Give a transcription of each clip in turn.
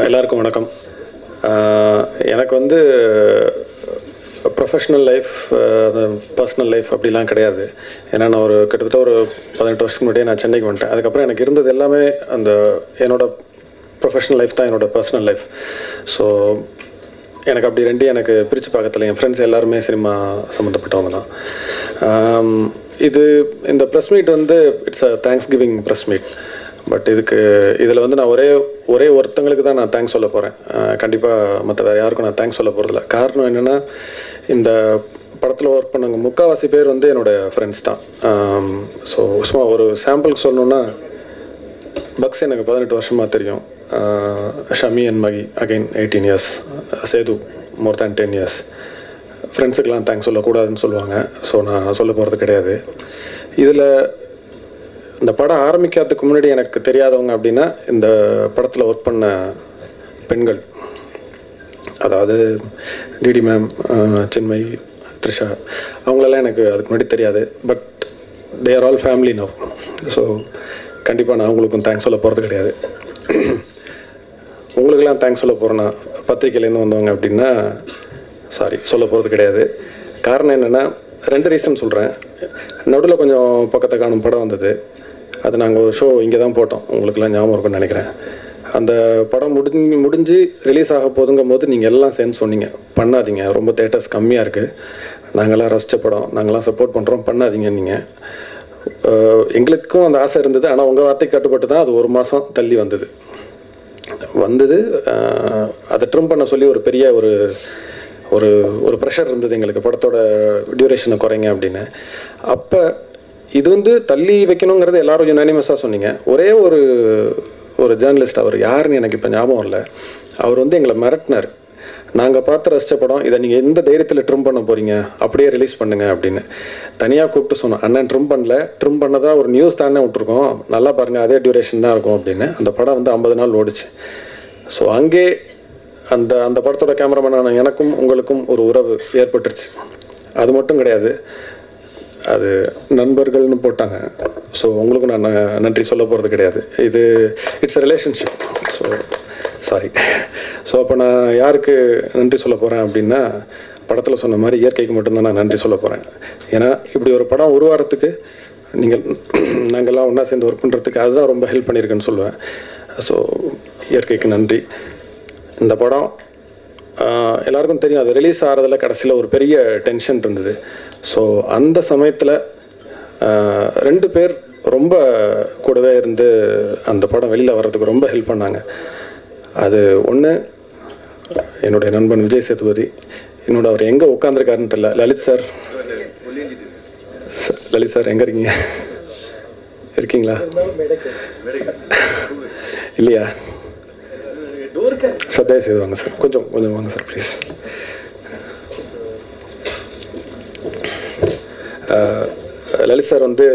எல்லாருக்கும் வணக்கம். எனக்கு வந்து ப்ரொஃபஷ்னல் லைஃப் பர்சனல் லைஃப் அப்படிலாம் கிடையாது. ஏன்னா நான் ஒரு கிட்டத்தட்ட ஒரு பதினெட்டு வருஷத்துக்கு முன்னாடியே நான் சென்னைக்கு வந்துட்டேன். அதுக்கப்புறம் எனக்கு இருந்தது எல்லாமே அந்த என்னோட ப்ரொஃபஷ்னல் லைஃப் தான் என்னோட பர்சனல் லைஃப் ஸோ எனக்கு அப்படி ரெண்டு எனக்கு பிரித்து பார்க்கறதுல என் ஃப்ரெண்ட்ஸ் எல்லாருமே சினிமா சம்மந்தப்பட்டவங்க தான். இது இந்த ப்ரெஸ் மீட் வந்து it's a thanksgiving press meet but இதுக்கு இதில் வந்து நான் ஒரே ஒரே ஒருத்தங்களுக்கு தான் நான் தேங்க்ஸ் சொல்ல போகிறேன் கண்டிப்பாக மற்ற வேறு யாருக்கும் நான் தேங்க்ஸ் சொல்ல போகிறதில்ல காரணம் என்னென்னா இந்த படத்தில் ஒர்க் பண்ணவங்க முக்கால்வாசி பேர் வந்து என்னோடய ஃப்ரெண்ட்ஸ் தான். ஸோ சும்மா ஒரு சாம்பிளுக்கு சொல்லணுன்னா பக்ஸ் எனக்கு பதினெட்டு வருஷமாக தெரியும். Shami and Mahi again eighteen years Sethu more than ten years ஃப்ரெண்ட்ஸுக்கெலாம் thanks சொல்லக்கூடாதுன்னு சொல்லுவாங்க. ஸோ நான் சொல்ல போகிறது கிடையாது. இதில் இந்த படம் ஆரம்பிக்கிறதுக்கு முன்னாடி எனக்கு தெரியாதவங்க அப்படின்னா இந்த படத்தில் ஒர்க் பண்ண பெண்கள். அதாவது டிடி மேம் சின்மய் த்ரிஷா அவங்களெல்லாம் எனக்கு அதுக்கு முன்னாடி தெரியாது. But they are all family now so கண்டிப்பாக நான் அவங்களுக்கும் தேங்க்ஸ் சொல்ல போகிறது கிடையாது. உங்களுக்கெல்லாம் தேங்க்ஸ் சொல்ல போகிறேன்னா பத்திரிக்கையிலேருந்து வந்தவங்க அப்படின்னா சாரி சொல்ல போகிறது கிடையாது. காரணம் என்னென்னா ரெண்டு ரீசன் சொல்கிறேன் நடுவில் கொஞ்சம் பக்கத்தை காணும் படம் வந்தது. அது நாங்கள் ஒரு ஷோ இங்கே தான் போட்டோம். உங்களுக்கெல்லாம் ஞாபகம் இருக்கும்னு நினைக்கிறேன். அந்த படம் முடிஞ்சு முடிஞ்சு ரிலீஸ் ஆக போதுங்கும் போது நீங்கள் எல்லாம் சேர்ந்து சொன்னீங்க பண்ணாதீங்க. ரொம்ப தேட்டர்ஸ் கம்மியாக இருக்குது நாங்கள்லாம் ரசித்த படம். நாங்கள்லாம் சப்போர்ட் பண்ணுறோம் பண்ணாதீங்க நீங்கள் எங்களுக்கும் அந்த ஆசை இருந்தது. ஆனால் உங்கள் வார்த்தை கட்டுப்பட்டு தான் அது ஒரு மாதம் தள்ளி வந்தது. வந்தது அதை ட்ரிம் பண்ண சொல்லி ஒரு பெரிய ஒரு ஒரு ஒரு ப்ரெஷர் இருந்தது எங்களுக்கு. படத்தோட டியூரேஷனை குறைங்க அப்படின்னு. அப்போ இது வந்து தள்ளி வைக்கணுங்கிறது எல்லாரும் யுனானிமஸாக சொன்னீங்க. ஒரே ஒரு ஒரு ஜேர்னலிஸ்ட் அவர் யாருன்னு எனக்கு இப்போ ஞாபகம் இல்லை அவர் வந்து எங்களை மிரட்டினார். நாங்கள் பார்த்து ரசித்த படம் இதை நீங்கள் எந்த தைரியத்தில் ட்ரிம் பண்ண போகிறீங்க அப்படியே ரிலீஸ் பண்ணுங்க அப்படின்னு. தனியாக கூப்பிட்டு சொன்னோம் அண்ணன் ட்ரிம் பண்ணல. ட்ரிம் பண்ணதாக ஒரு நியூஸ் தானே விட்ருக்கோம் நல்லா பாருங்கள் அதே டியூரேஷன் தான் இருக்கும் அப்படின்னு. அந்த படம் வந்து ஐம்பது நாள் ஓடிச்சு. ஸோ அங்கே அந்த அந்த படத்தோட கேமராமேனான எனக்கும் உங்களுக்கும் ஒரு உறவு ஏற்பட்டுருச்சு. அது மட்டும் கிடையாது. அது நண்பர்கள்னு போட்டாங்க. ஸோ உங்களுக்கும் நான் ந- நன்றி சொல்ல போகிறது கிடையாது. இது it's a relationship so sorry so அப்போ நான் யாருக்கு நன்றி சொல்ல போகிறேன் அப்படின்னா படத்தில் சொன்ன மாதிரி இயற்கைக்கு மட்டும்தான் நான் நன்றி சொல்ல போகிறேன் ஏன்னா இப்படி ஒரு படம் உருவாகிறதுக்கு நீங்கள் நாங்கள்லாம் ஒன்றா சேர்ந்து ஒர்க் பண்ணுறதுக்கு அதுதான் ரொம்ப ஹெல்ப் பண்ணியிருக்குன்னு சொல்லுவேன். ஸோ இயற்கைக்கு நன்றி. இந்த படம் எல்லாருக்கும் தெரியும் அது ரிலீஸ் ஆகிறதுல கடைசியில் ஒரு பெரிய டென்ஷன் இருந்தது. ஸோ அந்த சமயத்தில் ரெண்டு பேர் ரொம்ப கூடவே இருந்து அந்த படம் வெளியில் வர்றதுக்கு ரொம்ப ஹெல்ப் பண்ணாங்க. அது ஒன்று என்னுடைய நண்பன் விஜய் சேதுபதி என்னோட அவர் எங்கே உட்காந்துருக்காருன்னு தெரியல. லலித் சார் லலித் சார் எங்கே இருக்கீங்க? இருக்கீங்களா? இல்லையா? சார் தயவு செய்து வாங்க சார். கொஞ்சம் கொஞ்சம் வாங்க சார் ப்ளீஸ் லலித் சார் வந்து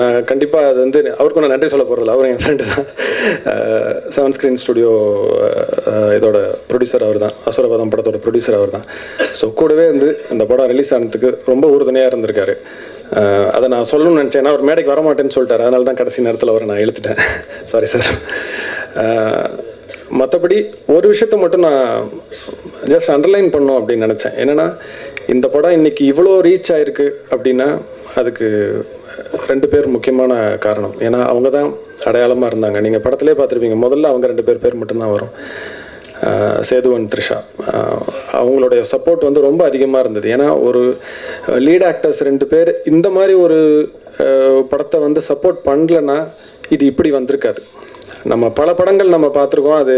நான் கண்டிப்பாக அது வந்து அவருக்கு நான் நன்றி சொல்ல போகிறதில்ல அவரும் என் ஃப்ரெண்டு தான். செவன் ஸ்க்ரீன் ஸ்டுடியோ இதோட ப்ரொடியூசர் அவர் தான். அசுரபதம் படத்தோட ப்ரொடியூசர் அவர் தான். ஸோ கூடவே வந்து இந்த படம் ரிலீஸ் ஆனதுக்கு ரொம்ப உறுதுணையாக இருந்திருக்காரு. அதை நான் சொல்லணும்னு நினச்சேன். ஏன்னா அவர் மேடைக்கு வரமாட்டேன்னு சொல்லிட்டார். அதனால தான் கடைசி நேரத்தில் அவரை நான் எழுத்துட்டேன் சாரி சார் மற்றபடி ஒரு விஷயத்த மட்டும் நான் ஜஸ்ட் அண்டர்லைன் பண்ணோம் அப்படின்னு நினச்சேன். என்னென்னா இந்த படம் இன்னைக்கு இவ்வளோ ரீச் ஆயிருக்கு அப்படின்னா அதுக்கு ரெண்டு பேர் முக்கியமான காரணம். ஏன்னா அவங்க தான் அடையாளமாக இருந்தாங்க. நீங்கள் படத்திலே பார்த்துருப்பீங்க முதல்ல அவங்க ரெண்டு பேர் பேர் மட்டும்தான் வரும். சேதுவன் த்ரிஷா. அவங்களுடைய சப்போர்ட் வந்து ரொம்ப அதிகமாக இருந்தது. ஏன்னா ஒரு லீட் ஆக்டர்ஸ் ரெண்டு பேர் இந்த மாதிரி ஒரு படத்தை வந்து சப்போர்ட் பண்ணலன்னா இது இப்படி வந்திருக்காது. நம்ம பல படங்கள் நம்ம பார்த்துருக்கோம். அது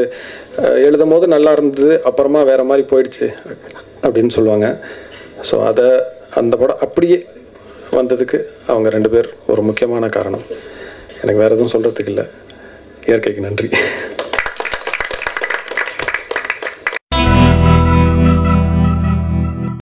எழுதும் போது நல்லா இருந்தது அப்புறமா வேற மாதிரி போயிடுச்சு அப்படின்னு சொல்லுவாங்க. ஸோ அதை அந்த படம் அப்படியே வந்ததுக்கு அவங்க ரெண்டு பேர் ஒரு முக்கியமான காரணம். எனக்கு வேறு எதுவும் சொல்கிறதுக்கு இல்லை. இயற்கைக்கு நன்றி.